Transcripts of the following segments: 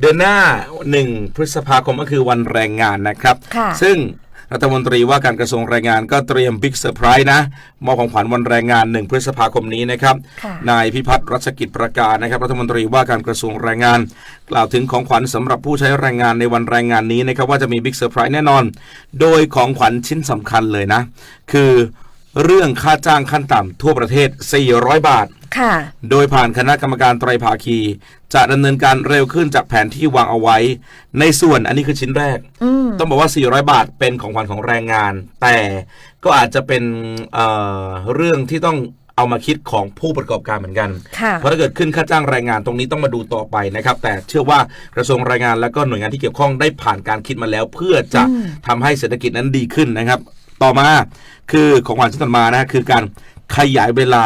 เดือนหน้า 1 พฤษภาคมก็คือวันแรงงานนะครับ ค่ะซึ่งรัฐมนตรีว่าการกระทรวงแรงงานก็เตรียมบิ๊กเซอร์ไพรส์นะมอบของขวัญวันแรงงาน 1 พฤษภาคมนี้นะครับ ค่ะ นายพิพัฒน์รัชกิจประการนะครับ รัฐมนตรีว่าการกระทรวงแรงงาน กล่าวถึงของขวัญสำหรับผู้ใช้แรงงานในวันแรงงานนี้นะครับ ว่าจะมีบิ๊กเซอร์ไพรส์แน่นอน โดยของขวัญชิ้นสำคัญเลยนะ คือเรื่องค่าจ้างขั้นต่ำทั่วประเทศ 400 บาท ค่ะ โดยผ่านคณะกรรมการไตรภาคี จะดำเนินการเร็วขึ้นจากแผนที่วางเอาไว้ ในส่วนอันนี้คือชิ้นแรก อืมต้องบอกว่า 400 บาทเป็นของขวัญของแรงงาน แต่ก็อาจจะเป็นเอ่อเรื่องที่ต้องเอามาคิดของผู้ประกอบการเหมือนกัน ค่ะ เพราะถ้าเกิดขึ้นค่าจ้างแรงงานตรงนี้ต้องมาดูต่อไปนะครับ แต่เชื่อว่ากระทรวงแรงงานและก็หน่วยงานที่เกี่ยวข้องได้ผ่านการคิดมาแล้ว เพื่อจะอืม ทำให้เศรษฐกิจนั้นดีขึ้นนะครับ ต่อมาคือของขวัญชิ้นต่อมานะคือการขยายเวลา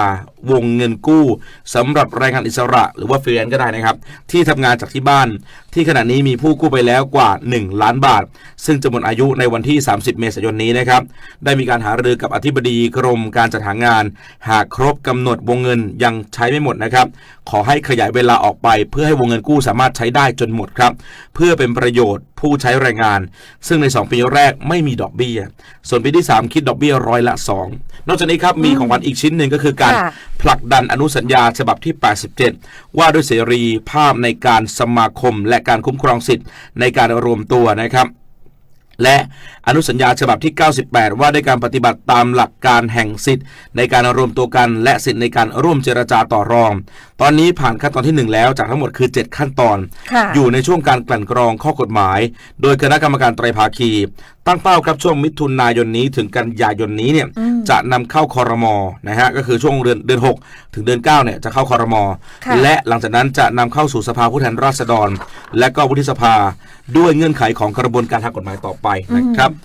วงเงินกู้สำหรับแรงงานอิสระ หรือว่าฟรีแลนซ์ก็ได้นะครับ ที่ทำงานจากที่บ้าน ที่ขณะนี้มีผู้กู้ไปแล้วกว่า 1 ล้านบาท ซึ่งจะหมดอายุในวันที่ 30 เมษายนนี้นะครับ ได้มีการหารือกับอธิบดีกรมการจัดหางาน หากครบกำหนดวงเงินยังใช้ไม่หมดนะครับ ขอให้ขยายเวลาออกไป เพื่อให้วงเงินกู้สามารถใช้ได้จนหมดครับ เพื่อเป็นประโยชน์ผู้ใช้แรงงาน ซึ่งใน 2 ปีแรกไม่มีดอกเบี้ย ส่วนปีที่ 3 คิดดอกเบี้ยร้อยละ 2 นอกจากนี้ครับมีของขวัญอีกชิ้นหนึ่งก็คือการ ผลักดันอนุสัญญาฉบับที่ 87 ว่าด้วยเสรีภาพในการสมาคม และการคุ้มครองสิทธิ์ในการรวมตัวนะครับและอนุสัญญาฉบับที่ 98 ว่าด้วยการปฏิบัติตามหลักการแห่งสิทธิ์ ในการรวมตัวกันและสิทธิ์ในการร่วมเจรจาต่อรอง ตอนนี้ผ่านขั้นตอนที่ 1 แล้วจากทั้งหมดคือ 7 ขั้นตอนค่ะอยู่ในช่วงการกลั่นกรองข้อกฎหมาย โดยคณะกรรมการไตรภาคี ตั้งเป้าครับช่วงมิถุนายนนี้ถึงกันยายนนี้เนี่ยอืม จะนำเข้าคอรมอนะฮะก็คือช่วงเดือนเดือน6ถึงเดือน9เนี่ยจะเข้าคอรมอค่ะและหลังจากนั้นจะนำเข้าสู่สภาผู้แทนราษฎร และก็วุฒิสภาด้วยเงื่อนไขของกระบวนการทางกฎหมายต่อไปนะครับ